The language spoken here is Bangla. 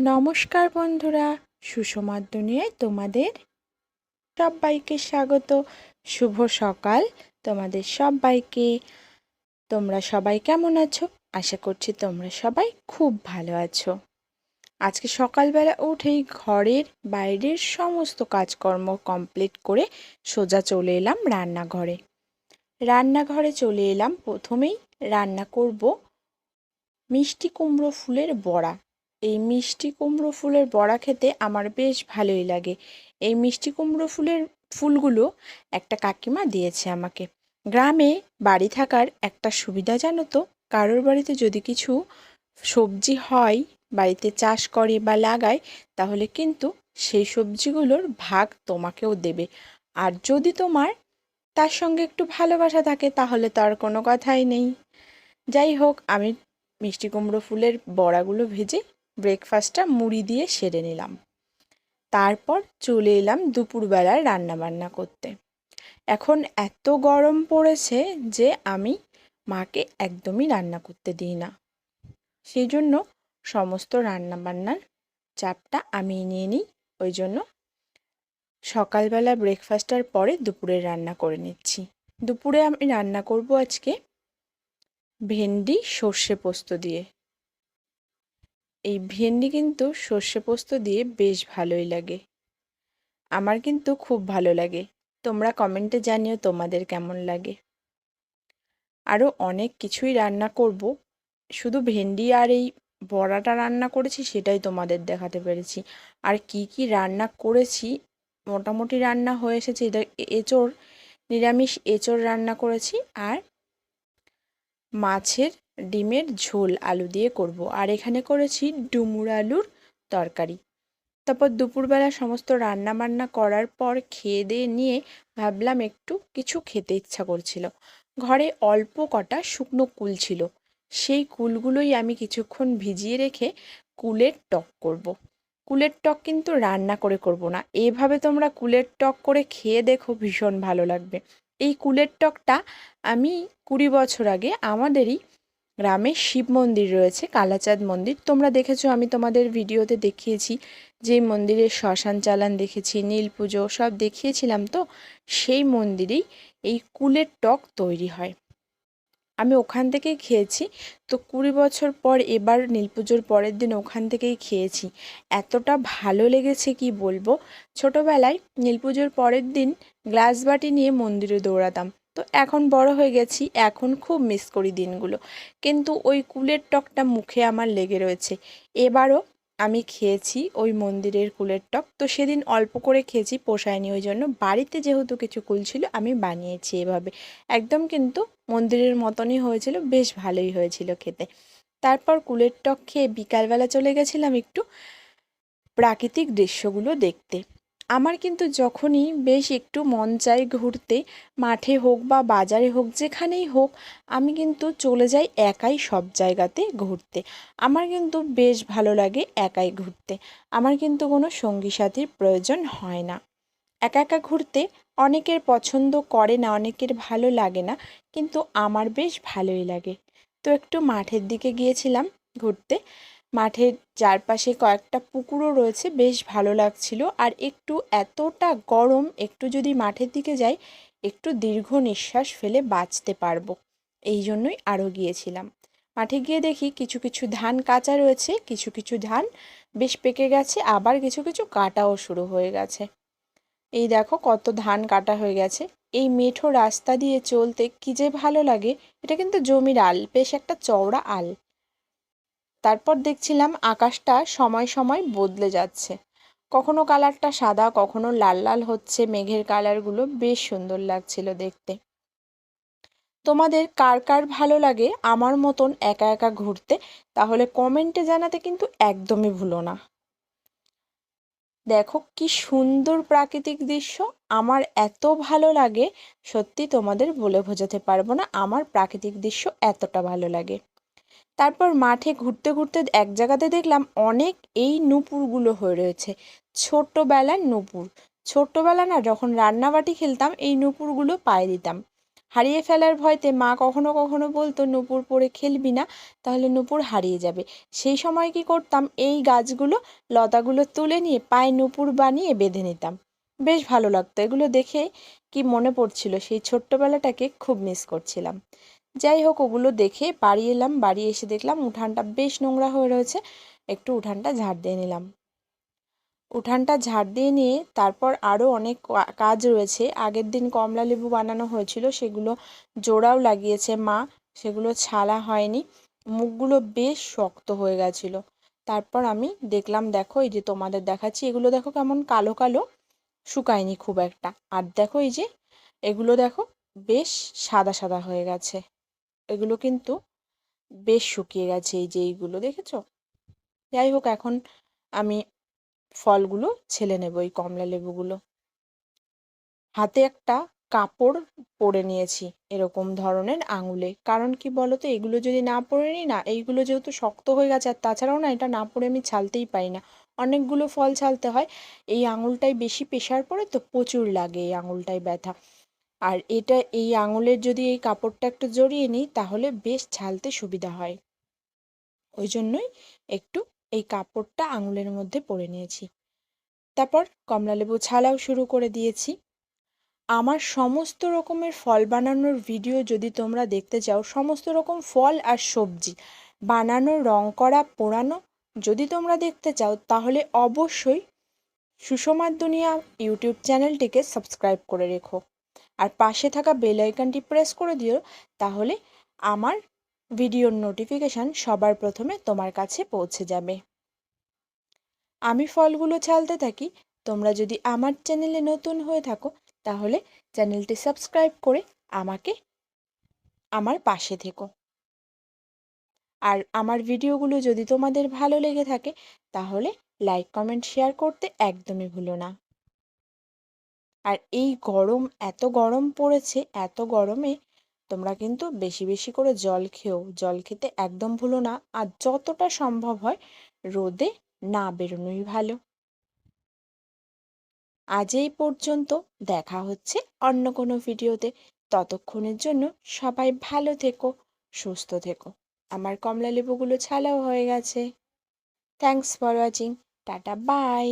নমস্কার বন্ধুরা সুষমার দুনিয়ায় তোমাদের সব সবাইকে স্বাগত। শুভ সকাল তোমাদের সবাইকে। তোমরা সবাই কেমন আছো? আশা করছি তোমরা সবাই খুব ভালো আছো। আজকে সকালবেলা উঠেই ঘরের বাইরের সমস্ত কাজকর্ম কমপ্লিট করে সোজা চলে এলাম রান্নাঘরে। রান্নাঘরে চলে এলাম, প্রথমেই রান্না করব মিষ্টি কুমড়ো ফুলের বড়া। এই মিষ্টি কুমড়ো ফুলের বড়া খেতে আমার বেশ ভালোই লাগে। এই মিষ্টি কুমড়ো ফুলের ফুলগুলো একটা কাকিমা দিয়েছে আমাকে। গ্রামে বাড়ি থাকার একটা সুবিধা জানো তো? কারোর বাড়িতে যদি কিছু সবজি হয়, বাড়িতে চাষ করে বা লাগায়, তাহলে কিন্তু সেই সবজিগুলোর ভাগ তোমাকেও দেবে। আর যদি তোমার তার সঙ্গে একটু ভালোবাসা থাকে, তাহলে তো আর কোনো কথাই নেই। যাই হোক, আমি মিষ্টি কুমড়ো ফুলের বড়াগুলো ভেজে ব্রেকফাস্টটা মুড়ি দিয়ে সেরে নিলাম। তারপর চলে এলাম দুপুরবেলায় রান্নাবান্না করতে। এখন এত গরম পড়েছে যে আমি মাকে একদমই রান্না করতে দিই না। সেই জন্য সমস্ত রান্নাবান্নার চাপটা আমি নিয়ে নিই, ওই জন্য সকালবেলা ব্রেকফাস্টার পরে দুপুরে রান্না করে নিচ্ছি। দুপুরে আমি রান্না করব আজকে ভেন্ডি সর্ষে পোস্ত দিয়ে। এই ভেন্ডি কিন্তু সর্ষে পোস্ত দিয়ে বেশ ভালোই লাগে। আমার কিন্তু খুব ভালো লাগে। তোমরা কমেন্টে জানিও তোমাদের কেমন লাগে। আরও অনেক কিছুই রান্না করব। শুধু ভেন্ডি আর এই বড়াটা রান্না করেছি সেটাই তোমাদের দেখাতে পেরেছি। আর কি কি রান্না করেছি, মোটামুটি রান্না হয়ে এসেছে এটা এঁচোড়, নিরামিষ এঁচোড় রান্না করেছি। আর মাছের ডিমের ঝোল আলু দিয়ে করব। আর এখানে করেছি ডুমুর আলুর তরকারি। তারপর দুপুরবেলা সমস্ত রান্না বান্না করার পর খেয়ে দিয়ে নিয়ে ভাবলাম একটু কিছু খেতে ইচ্ছা করছিল। ঘরে অল্প কটা শুকনো কুল ছিল। সেই কুলগুলোই আমি কিছুক্ষণ ভিজিয়ে রেখে কুলের টক করব। কুলের টক কিন্তু রান্না করে করব না। এভাবে তোমরা কুলের টক করে খেয়ে দেখো, ভীষণ ভালো লাগবে। এই কুলের টকটা আমি কুড়ি বছর আগে আমাদেরই গ্রামে শিব মন্দির রয়েছে, কালাচাঁদ মন্দির। তোমরা দেখেছ, আমি তোমাদের ভিডিওতে দেখিয়েছি যে মন্দিরের শ্মশান চালান দেখেছি, নীল পুজো সব দেখিয়েছিলাম তো, সেই মন্দিরেই এই কুলের টক তৈরি হয়। আমি ওখান থেকেই খেয়েছি, তো কুড়ি বছর পর এবার নীল পুজোর পরের দিন ওখান থেকেই খেয়েছি। এতটা ভালো লেগেছে কি বলব? ছোটোবেলায় নীল পুজোর পরের দিন গ্লাস বাটি নিয়ে মন্দিরে দৌড়াতাম তো এখন বড় হয়ে গেছি, এখন খুব মিস করি দিনগুলো। কিন্তু ওই কুলের টকটা মুখে আমার লেগে রয়েছে। এবারও আমি খেয়েছি ওই মন্দিরের কুলের টক। তো সেদিন অল্প করে খেয়েছি, পোষায়নি ওই জন্য। বাড়িতে যেহেতু কিছু কুল ছিল, আমি বানিয়েছি এভাবে। একদম কিন্তু মন্দিরের মতনই হয়েছিল, বেশ ভালোই হয়েছিল খেতে। তারপর কুলের টক খেয়ে বিকালবেলা চলে গেছিলাম একটু প্রাকৃতিক দৃশ্যগুলো দেখতে। আমার কিন্তু যখনই বেশ একটু মন চাই ঘুরতে, মাঠে হোক বা বাজারে হোক, যেখানেই হোক, আমি কিন্তু চলে যাই একাই সব জায়গাতে ঘুরতে। আমার কিন্তু বেশ ভালো লাগে একাই ঘুরতে। আমার কিন্তু কোনো সঙ্গী সাথীর প্রয়োজন হয় না। একা একা ঘুরতে অনেকের পছন্দ করে না, অনেকের ভালো লাগে না, কিন্তু আমার বেশ ভালোই লাগে। তো একটু মাঠের দিকে গিয়েছিলাম ঘুরতে। মাঠের চারপাশে কয়েকটা পুকুরও রয়েছে, বেশ ভালো লাগছিল। আর একটু এতটা গরম, একটু যদি মাঠের দিকে যাই, একটু দীর্ঘ নিঃশ্বাস ফেলে বাঁচতে পারব। এই জন্যই আরও গিয়েছিলাম। মাঠে গিয়ে দেখি কিছু কিছু ধান কাঁচা রয়েছে, কিছু কিছু ধান বেশ পেকে গেছে, আবার কিছু কিছু কাটাও শুরু হয়ে গেছে। এই দেখো কত ধান কাটা হয়ে গেছে। এই মেঠো রাস্তা দিয়ে চলতে কি যে ভালো লাগে, এটা কিন্তু জমির আল, বেশ একটা চওড়া আল। তারপর দেখছিলাম আকাশটা সময় সময় বদলে যাচ্ছে। কখনো কালারটা সাদা, কখনো লাল লাল হচ্ছে, মেঘের কালারগুলো বেশ সুন্দর লাগছিল দেখতে। তোমাদের কার কার ভালো লাগে আমার মতন একা একা ঘুরতে, তাহলে কমেন্টে জানাতে কিন্তু একদমই ভুলো না। দেখো কি সুন্দর প্রাকৃতিক দৃশ্য, আমার এত ভালো লাগে, সত্যি তোমাদের বলে বোঝাতে পারব না আমার প্রাকৃতিক দৃশ্য এতটা ভালো লাগে। তারপর মাঠে ঘুরতে ঘুরতে এক জায়গাতে দেখলাম অনেক এই নুপুরগুলো হয়ে রয়েছে। ছোট্টবেলার নুপুর। ছোট্টবেলা না যখন রান্নাবাটি খেলতাম, এই নুপুরগুলো পায়ে দিতাম। হারিয়ে ফেলার ভয়তে মা কখনো কখনো বলতো, নূপুর পরে খেলবি না, তাহলে নূপুর হারিয়ে যাবে। সেই সময় কি করতাম, এই গাছগুলো, লতাগুলো তুলে নিয়ে পায়ে নূপুর বানিয়ে বেঁধে নিতাম। বেশ ভালো লাগতো। এগুলো দেখে কি মনে পড়ছিল, সেই ছোট্টবেলাটাকে খুব মিস করছিলাম। যাই হোক ওগুলো দেখে বাড়ি এলাম, বাড়ি এসে দেখলাম উঠানটা বেশ নোংরা হয়ে রয়েছে। একটু উঠানটা ঝাড় দিয়ে নিলাম। উঠানটা ঝাড় দিয়ে নিয়ে তারপর আরও অনেক কাজ রয়েছে। আগের দিন কমলা লেবু বানানো হয়েছিল, সেগুলো জোড়াও লাগিয়েছে মা, সেগুলো ছালা হয়নি। মুখগুলো বেশ শক্ত হয়ে গেছিল। তারপর আমি দেখলাম, দেখো এই যে তোমাদের দেখাচ্ছি, এগুলো দেখো কেমন কালো কালো, শুকায়নি খুব একটা। আর দেখো এই যে, এগুলো দেখো বেশ সাদা সাদা হয়ে গেছে। এগুলো কিন্তু বেশ শুকিয়ে গেছে, এই যে এইগুলো, দেখেছ? যাই হোক, এখন আমি ফলগুলো ছেলে নেব, এই কমলা লেবুগুলো। হাতে একটা কাপড় পরে নিয়েছি এরকম ধরনের আঙুলে। কারণ কি বলতো, এগুলো যদি না পরে নিই না, এইগুলো যেহেতু শক্ত হয়ে গেছে, আর তাছাড়াও না, এটা না পরে আমি ছালতেই পারি না। অনেকগুলো ফল ছালতে হয়, এই আঙুলটায় বেশি প্রেশার পড়ে তো প্রচুর লাগে এই আঙুলটায় ব্যথা। আর এটা এই আঙুলের যদি এই কাপড়টা একটু জড়িয়ে নিই, তাহলে বেশ ছালতে সুবিধা হয়। ওই জন্যই একটু এই কাপড়টা আঙুলের মধ্যে পরে নিয়েছি। তারপর কমলালেবু ছালাও শুরু করে দিয়েছি। আমার সমস্ত রকমের ফল বানানোর ভিডিও যদি তোমরা দেখতে চাও, সমস্ত রকম ফল আর সবজি বানানো, রং করা, পোড়ানো যদি তোমরা দেখতে চাও, তাহলে অবশ্যই সুষমার দুনিয়া ইউটিউব চ্যানেলটিকে সাবস্ক্রাইব করে রেখো। আর পাশে থাকা বেল আইকনটি প্রেস করে দিও, তাহলে আমার ভিডিওর নোটিফিকেশান সবার প্রথমে তোমার কাছে পৌঁছে যাবে। আমি ফলগুলো ছালতে থাকি, তোমরা যদি আমার চ্যানেলে নতুন হয়ে থাকো, তাহলে চ্যানেলটি সাবস্ক্রাইব করে আমাকে, আমার পাশে থেকো। আর আমার ভিডিওগুলো যদি তোমাদের ভালো লেগে থাকে, তাহলে লাইক কমেন্ট শেয়ার করতে একদমই ভুলো না। আর এই গরম, এত গরম পড়েছে, এত গরমে তোমরা কিন্তু বেশি বেশি করে জল খেও। জল খেতে একদম ভুলো না। আর যতটা সম্ভব হয় রোদে না বেরোনোই ভালো। আজ এই পর্যন্ত। দেখা হচ্ছে অন্য কোনো ভিডিওতে। ততক্ষণের জন্য সবাই ভালো থেকো, সুস্থ থেকো। আমার কমলা লেবুগুলো ছালাও হয়ে গেছে। Thanks for watching tata bye